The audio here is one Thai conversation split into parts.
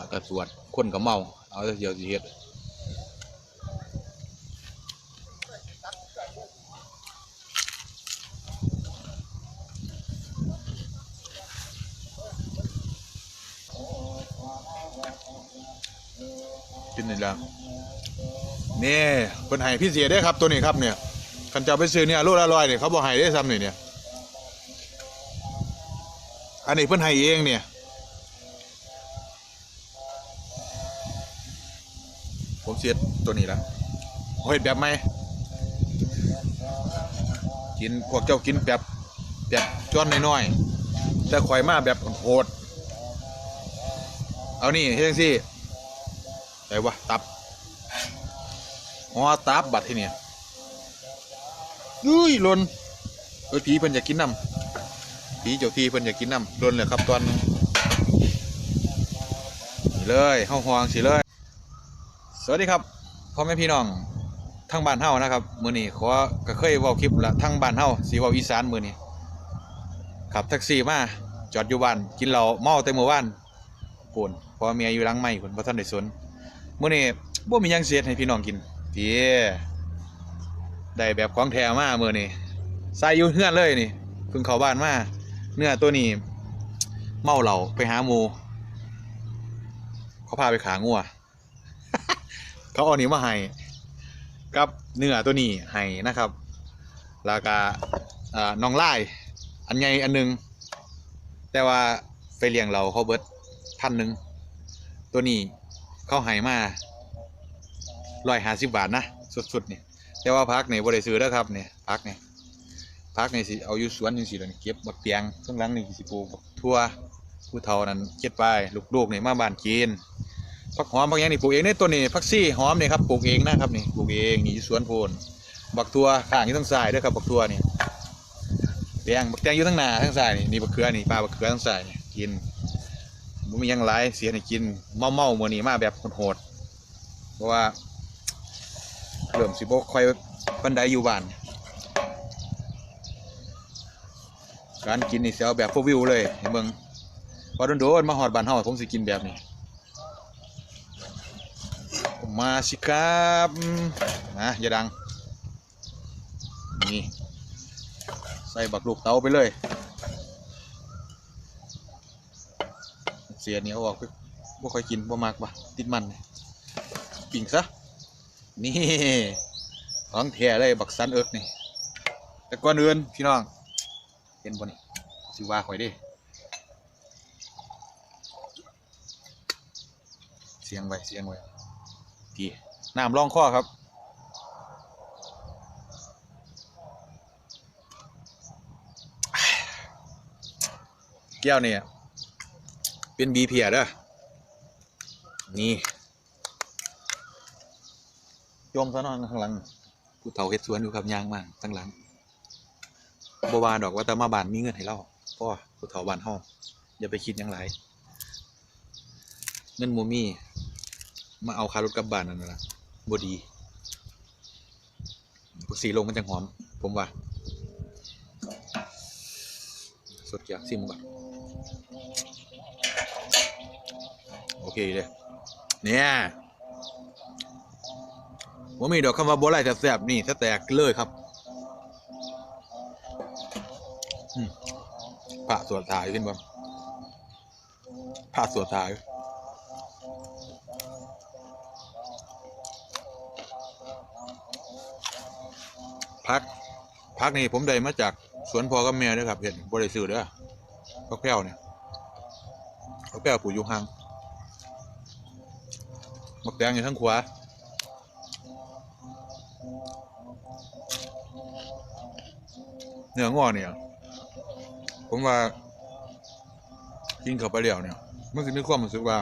ากระสวดคนก็เมา เอาเดียวสิเฮ็ดกินนี่ล้วนี่เพิ่นให้พิเศษเด้ครับตัวนี้ครับเนี่ยคันจะไปซื้อเนี่ยโลละร้อยเนี่ยเขาบอกให้ได้ซ้ำนี่เนี่ยอันนี้เพิ่นให้เองเนี่ย ผมเสียตัวนี้ละเฮ็ดแบบไหมกินพวกเจ้ากินแบบแบบจ้อนน้อยๆแต่ข่อยมาแบบโหดเอานี่เฮ็ดจังซี่ไหนวะตับอ๋อตับบัดที่นี่อุ้ยลนเอ้ยผีเพิ่นอยากกินน้ำผีเจ้าที่เพิ่นอยากกินน้ำลนเลยครับตอนนึงนี่เลยเฮาห่วงสิเลย สวัสดีครับพ่อแม่พี่น้องทั้งบ้านเฮานะครับมื้อนี้ขอก็เคยเว้าคลิปละทั้งบ้านเฮาสิเว้าอีสานมื้อนี้ขับแท็กซี่มาจอดอยู่บ้านกินเหล้าเมาแต่มื้อวานพูนพ่อเมียอยู่หลังไม้พุ่นบ่ทันได้สนมื้อนี้บ่มีหยังเสียให้พี่น้องกินพี่ได้แบบของแท้มามื้อนี้ใส่อยู่เฮือนเลยนี่เพิ่งเข้าบ้านมาเนื้อตัวนี้เมาเหล้าไปหาหมูเขาพาไปขางัว เขาเอานี้มาให้กับเนื้อตัวนี้ให้นะครับ แล้วก็น้องไล่อันใหญ่อันหนึง แต่ว่าไปเลี้ยงเราเขาเบิดพันหนึ่งตัวนี้เขาให้มาร้อยห้าสิบบาทนะสุดๆเนี่ยแต่ว่าพักเนี่ยบริซื้อแล้วครับเนี่ยพักเนี่ยพักเนี่สิเอาอยู่สวนยังสิเลยเก็บบักเตียงข้างหลังนี่สิปลูกทั่วผู้เฒ่านั้นเก็บไปลูกๆนี่ยมาบ้านกิน ผักหอมบางอย่างนี่ปลูกเองในตัวนี้ผักซี่หอมนี่ครับปลูกเองนะครับนี่ปลูกเองนี่อยู่สวนโพนบักทัวข้างอยู่ทั้งสายด้วยครับบักทัวนี่แตงบักแตงอยู่ทั้งหน้าทั้งสายนี่นี่บักเขือนี่ปลาบักเขือทั้งสายนี่กินบ่มียังหลเสียให้กินเมาเมาๆมื้อนี้มาแบบโหดเพราะว่าเริ่มสิบ่ค่อยปานใดอยู่บ้านการกินนี่สิเอาแบบโฟวิวเลยให้เบิ่งพอโดนๆมาฮอดบ้านเฮาผมสิกินแบบนี้ มาสิครับนะอย่าดัง นี่ ใส่บักลูกเตาไปเลย เสียเหนียวออกไปบ่ค่อยกินบ่มากปะติดมันปิ่งซะ นี่ ของแท้เลยบักสันเอิกนี่ แต่ก่อนอื่นพี่น้อง เห็นบ่นี่สิว่าข่อยด้เสียงไว้เสียงไว้ ทีน้ำรองข้อครับแก้วเนี่ยเป็นบีเพียเด้อนี่โยมซะนอยข้างหลังผู้เฒ่าเฮ็ดสวนอยู่ครับยางมากข้างหลังบ่ว่าดอกว่าแต่มาบานมีเงินให้เราเพราะว่าผู้เฒ่าบานเฮาอย่าไปคิดยังหลายเงินบ่มี มาเอาคารถกลับบ้านนั่นนะบดีพวกสีลงมันจังหอม ผมว่า สดจากซิมก่อนโอเคเลยเนี่ยว่ามีดอกคำว่าโบราณแซ่บๆนี่แตกเลยครับผ่าสวดถ่ายขึ้นบ่ผ่าสวดถ่าย พักพักนี่ผมได้มาจากสวนพ่อกับแม่เด้วยครับเห็นบริสุทธิ์เด้อพักแพ้วเนี่ยพักแพ้วปลูกอยู่ห่างมักแดงอยู่ทั้งขวาเนื้องอเนี่ยผมว่ากินเข้าไปแล้วเนี่ยมันจะมีความรู้สึกว่า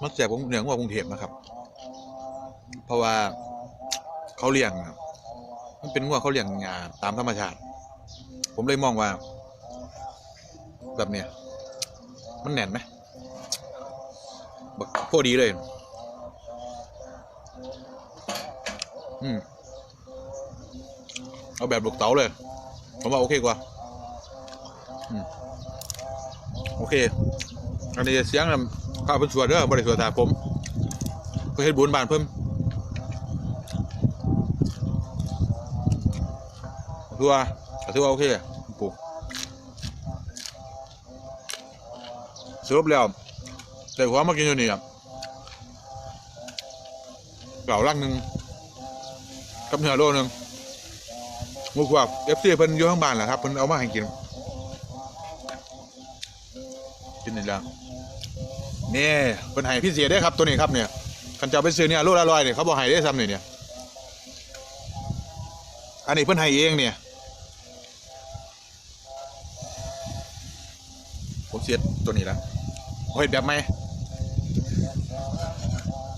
มันแสบผมเนื้องอกรุงเทพนะครับ เพราะว่า เขาเลี้ยงมันเป็นงัวเขาเลี้ยงาตามธรรมชาติ ผมเลยมองว่า แบบเนี้ยมันแน่นไหมแบักพอดีเลย อืมเอาแบบลูกเต๋าเลย ผมว่าโอเคกว่าอืมโอเค อันนี้เสียงนะพระเพิ่นสวดเด้อบริสวดถาผมเพื่อเฮ็ดบุญบานเพิ่ม ถือว่าถือว่าโอเคปลูกสรุปแล้วแต่หัวมากินอยู่นี่ครับเก่าลังหนึ่งกับเนื้อโลหนึงมูกรอบเอฟซีเพิ่นอยู่ข้างบ้านแหละครับเพิ่นเอามาให้กิน กินนี่แล้วนี่เป็นไห้พิเศษได้ครับตัวนี้ครับเนี่ยคันจะเอาไปซื้อเนี่ยโลละร้อยเนี่ยเขาบอกไห้ได้ซ้ำเนี่ยอันนี้เพิ่นไห้เองเนี่ย เสียดตัวนี้แล้วเห็ดแบบไหม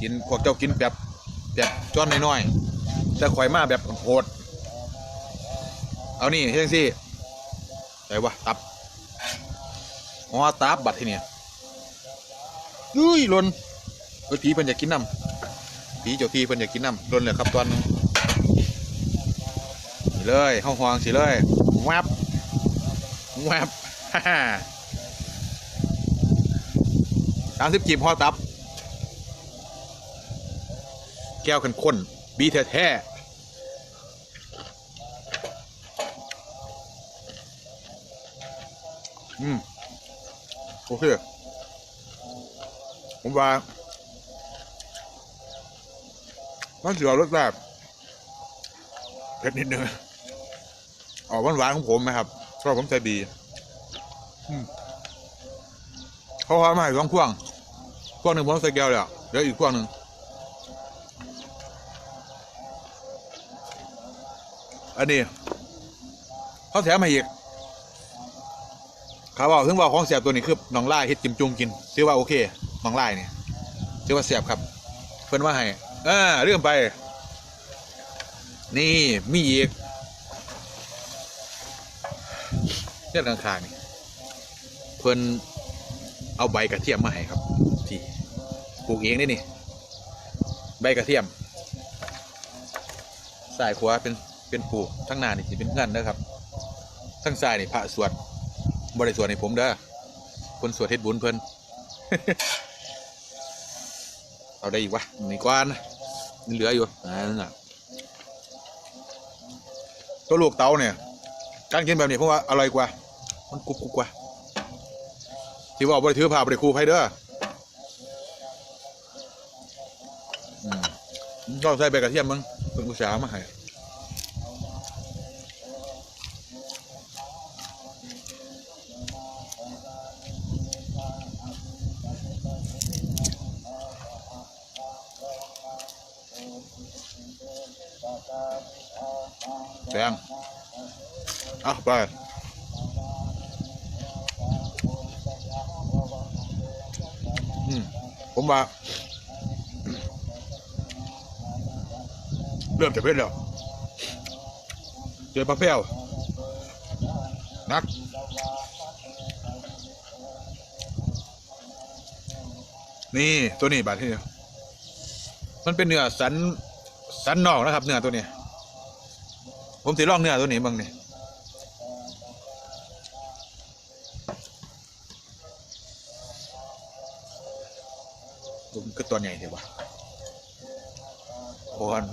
กินพวกเจ้ากินแบบแบบจ้อนน้อยๆแต่ข่อยมาแบบโหดเอานี่เฮ็ดจังซี่ไหนวะตับอ๋อตาบบัดที่เนี่ยอุ้ยลนเออผีเพิ่นอยากกินน้ำผีเจ้าที่เพิ่นอยากกินน้ำลนเลยครับตอนนี้นี่เลยห้องหวางสิเลยแวบแวบฮ่า สามสิบกีบห่อตับ แก้วกันข้นบีแท้ๆอืม โอเค ผมว่ามันเสียรสแบบเผ็ดนิดนึงออกหวานๆของผมไหมครับชอบผมใจดี อืมเขาพามาให้สองพวง พวงหนึ่งผมใส่แก้วแล้วเดี๋ยวอีกพวงหนึ่งอันนี้เขาแถมมาอีกเขาบอกถึงว่าของเสียบตัวนี้คือน้องไล่เฮ็ดจิ้มจุ่มกินชื่อว่าโอเคน้องไล่เนี่ยชื่อว่าเสียบครับเพิ่นว่าให้อ่าเรื่องไป นี่มีอีกเรื่องข้างๆนี่เพิ่นเอาใบกระเทียมมาให้ครับ ปลูกเองนี่นี่ ใบกระเทียมสายขวาเป็นเป็นปลูกทั้งหน้านี่สิเป็นเงินนะครับทั้งซ้ายนี่พระสวดบริสวดให้ผมเด้อคนสวดเฮ็ดบุญเพิ่นเอาได้อีกวะนี่กว่านะมันเหลืออยู่นั่นน่ะตัวลูกเตาเนี่ยการกินแบบนี้เพราะว่าอร่อยกว่า มันกรุบกรุบกว่าที่ว่าบริถือผ้าบริคูไพเด้อ ต้องใส่ใบกระเทียมมึงเป็นอุตสาหมาให้แดงเอาไปอืมผมว่า เริ่มจะเผ็ดแล้วเจอปลาเปรี้ยวนักนี่ตัวนี้บาดที่นี่มันเป็นเนื้อสันสันนอกนะครับ เนื้อตัวนี้ ผมสิลองเนื้อตัวนี้บ้างนี่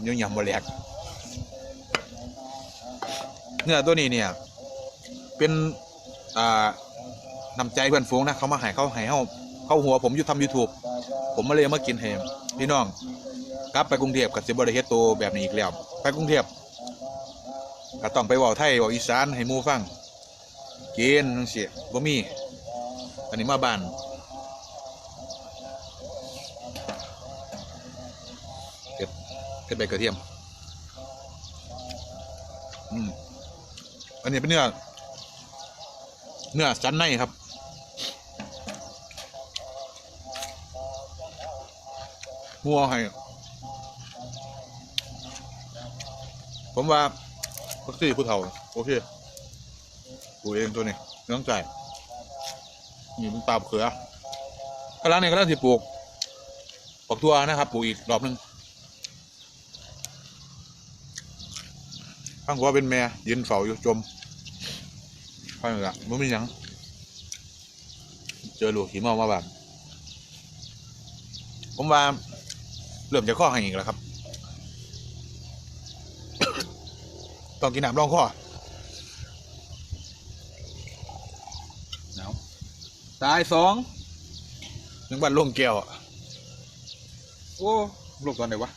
ยังยำบะแลกเนื้อตัวนี้เนี่ย เป็นอ่านำใจเพื่อนฝูงนะเขามาหายเขาหายเขาเขาหัวผมอยู่ทำยูทูบผมมาเลยมากินให้พี่น้องกลับไปกรุงเทพกับสิบริเฮตโตวแบบนี้อีกแล้วไปกรุงเทพก็ต้องไปว่าไทยว่าอีสานให้มูฟังกินจังซี่บ่มีอันนี้มาบ้านเก็บ เก็บใบกระเทียม อืมอันนี้เป็นเนื้อ เนื้อสันในครับ หัวให้ผมว่าพักซี่ผู้เฒ่า โอเคปลูกเองตัวนี้ไม่ต้องจ่ายนี่มันปลาบเขือข้างล่างนี่ก็ต้องที่ปลูกปลูกตัวนะครับปลูกอีกรอบหนึง ข้างขวาเป็นแม่ยืนเฝ้าอยู่จมข้างนี้ละมันมีหยัง เจอลูกขี่เมามาแบบผมว่าเริ่มจะข้อให้อีกแล้วครับ ต้องกินน้ำรองข้อหนาวตายสองหนึ่งบันลงแก้วอะโอ้ลูกตอนไหนวะ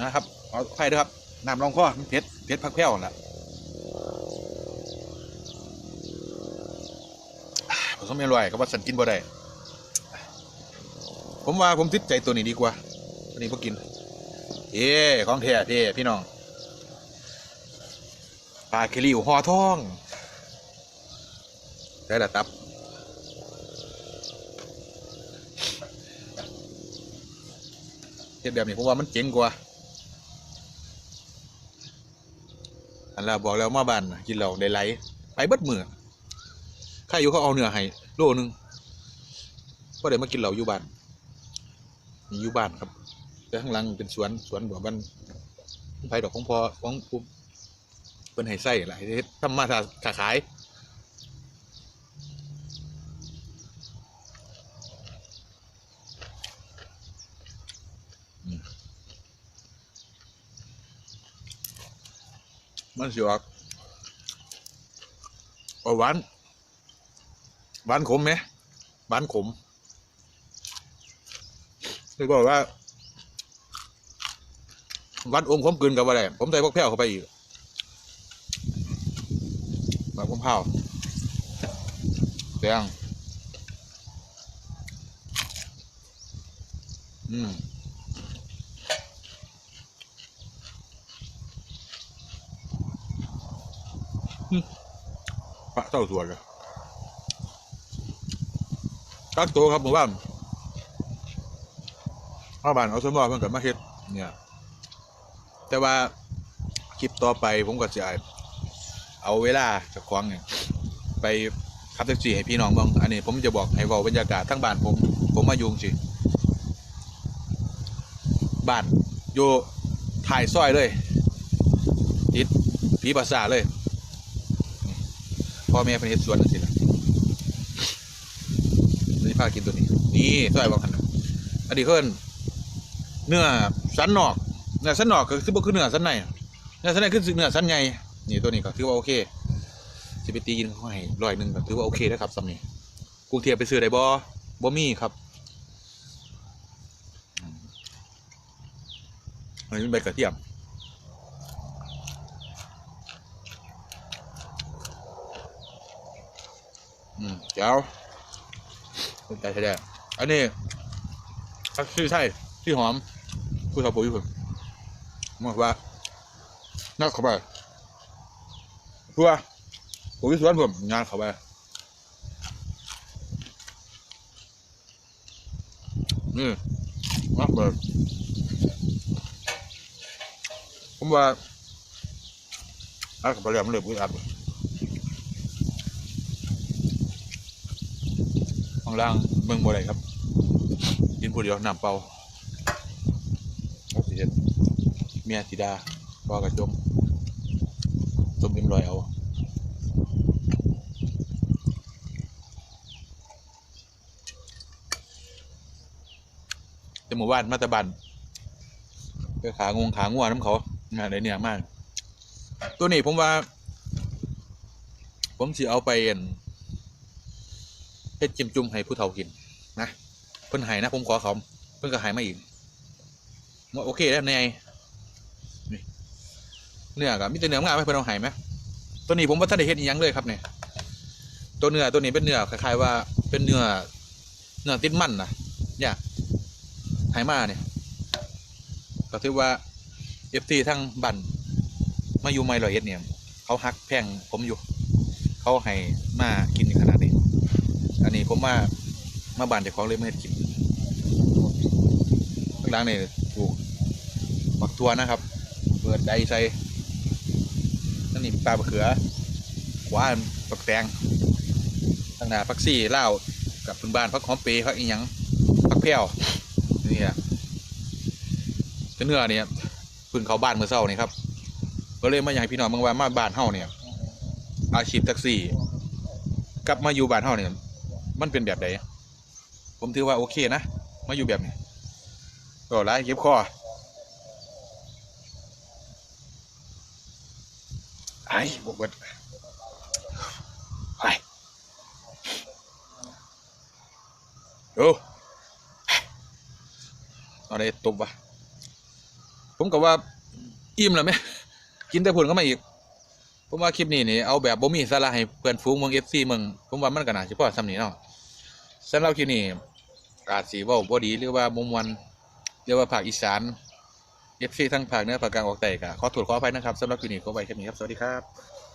นะครับ เอาไข่ด้วยครับน้ำรองข้อมันเผ็ดเผ็ดพักแพ้วนั่นแหละผสมเอร่อยก็ว่าสันกินบ่ได้ผมว่าผมติดใจตัวนี้ดีกว่าตัวนี้พวกกิน เอ้ของแท้เท่พี่น้องปลาเคลิวห่อทองได้ละตับเฮ็ดแบบนี้ผมว่ามันเจ๋งกว่า อันละบอกแล้วมาบ้านกินเหล้าได้ไหลไปเบิดมือใครอยู่เขาเอาเนื้อให้โลนึงก็ได้มากินเหล้าอยู่บ้านมีอยู่บ้านครับแต่ข้างหลังเป็นสวนสวนแบบบ้านไผดอกของพอของภูมิเป็นไห้ไส้หลายเฮ็ดทำมาถ้าขาย มันสิออกอหวาน หวานขมไหมหวานขมคือบอกว่าหวานอมขมกลืนกับอะไรผมใส่พวกแพ้วเข้าไปอีกแบบผมเผาแดงอืม พระเจ้าสวนเลยกักตัวครับหมู่บ้านมาบ้านเอาสมบัติมันเกิดมาเฮ็ดเนี่ย แต่ว่าคลิปต่อไปผมก็จะเอาเวลาจากควงเนี่ยไปขับแท็กซี่ให้พี่น้องบ้างอันนี้ผมจะบอกให้ว่าบรรยากาศทั้งบ้านผมผมมายุงสิบ้านอยู่ถ่ายซอยเลยติดผีภาษาเลย พ่อแม่เป็นเฮ็ดสวนนั่นสิล่ะนี่พากินตัวนี้ นี่ซอยบอกกันนะอันนี้เพิ่นเนื้อสันนอกเนื้อสันนอกก็คือบ่คือเนื้อสันในเนื้อสันในคือเนื้อสันใหญ่นี่ตัวนี้ก็ถือว่าโอเคสิไปตีกินเขาให้ร้อยหนึงก็ถือว่าโอเคนะครับสำนี้กรุงเทพไปซื้อได้บ่บ่มีครับอันนี้เป็นใบกระเทียม อืมเจ้าเป็นใจใช่ได้อันนี้ก็ชื่อใช่ชื่หอมผู้สาวปุ๋ยผมบอกว่านักเข้าไปเพื่อปุ๋ยสวนผมงานเข้าไปนี่นักเบิดผมว่าอัดเข้าไปแล้วมันเลยปุ๋ยอัด ข้างล่างเมืองบ่ได้ครับ กินผู้เดียวน้ำเปล่าเอาสิเฮ็ดเมียธิดาพ่อกระจมจมเอ็มลอยเอาแต่หมู่บ้านมาตะบันไปขางงขางัวน้ำเขางานได้เนี่ยมาก ตัวนี้ผมว่า ผมสิเอาไปอั่น เฮ็ดจิ้มจุ่มให้ผู้เฒ่ากินนะเพิ่นให้นะ ผมขอเขาเพิ่นก็ให้มาอีกว่าโอเคแล้วในเนื้อก็มีแต่เนื้องามให้เพิ่นเอาให้ไหมตัวนี้ผมว่าท่านได้เฮ็ดอีหยังเลยครับเนี่ยตัวเนื้อตัวนี้เป็นเนื้อคล้ายๆว่าเป็นเนื้อเนื้อติดมันนะเนี่ยให้มาเนี่ยก็ถือว่า FT ทั้งบันมาอยู่ไม่รอยเอ็ดเนี่ยเขาฮักแพงผมอยู่ เขาให้มากิน อันนี้ผมมามาบานเจ้าของเลยไม่ได้กินข้างล่างนี่ปลูกบักทัวนะครับ เปิดไดใส่นั่นนี่ปลาบะเขือขวาปักแตงทางหน้าพักซี่เล่ากับพื้นบ้านพักหอมเปรย์พักอีหยังพักแพ้วนี่อะเนื้อเนี่ยพึ่งเขาบ้านเมื่อเช้านี่ครับก็เลยมาอยากให้พี่น้องเมืองว่ามาบ้านเฮาเนี่ยอาชีพแท็กซี่ กลับมาอยู่บ้านเฮาเนี่ย มันเป็นแบบใดผมถือว่าโอเคนะ มาอยู่แบบนี้ก็หลายเก็บคอไอ้บวกเบิดไปโออาได้ตบวะผมก็ว่าอิ่มแล้วไหมกินแต่ผลก็มาอีก ผมว่าคลิปนี้นี่เอาแบบบ่มีสาระให้เพื่อนฝูงเมือง FC เมืองผมว่ามันก็น่าสิพอสำนี้เนาะ สำหรับที่นี่อาจสีว่าบ่ดีหรือว่ามุมวันเรียกว่าภาคอีสานเอฟซีทั้งภาคเหนือภาคกลางออกแต่กะขอโทษขออภัยนะครับสำหรับคลิปนี้ขอไว้แค่นี้ครับ สวัสดีครับ